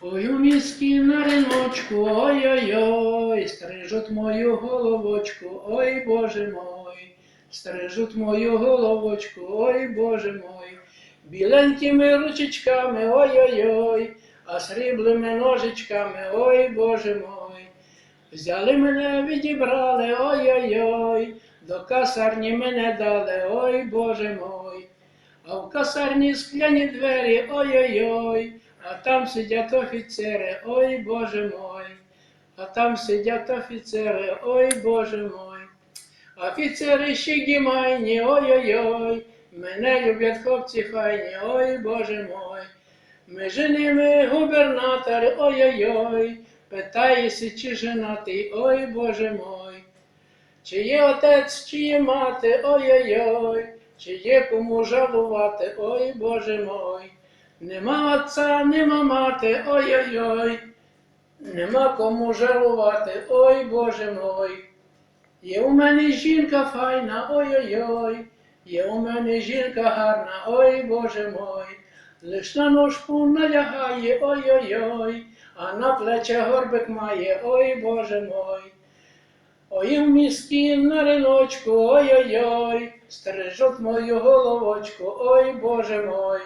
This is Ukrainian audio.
Ой, у міській на риночку, ой-ой-ой, стрижуть мою головочку, ой Боже мой, стрижуть мою головочку, ой Боже мой, біленькими ручечками, ой-ой-ой, а сріблими ножичками, ой Боже мой. Взяли мене, відібрали, ой-ой-ой, до касарні мене дали, ой Боже мой. А в касарні скляні двері, ой-ой-ой, а там сидять офіцери, ой Боже мой, а там сидять офіцери, ой Боже мой. Офіцери ще гімайні, ой-ой-ой, мене люблять хлопці файні, ой Боже мой. Між ними губернатор, ой-ой-ой, питається, чи женатий, ой Боже мой. Чи є отець, чи є мати, ой-ой-ой, чи є кому жалувати, ой Боже мой. Нема отця, нема мати, ой-ой-ой, нема кому жалувати, ой Боже мой. Є у мене жінка файна, ой-ой-ой, є у мене жінка гарна, ой Боже мой. Лиш на ножку налягає, ой-ой-ой, а на плече горбик має, ой Боже мой. Ой, в місті на риночку, ой-ой-ой, стрижуть мою головочку, ой Боже мой.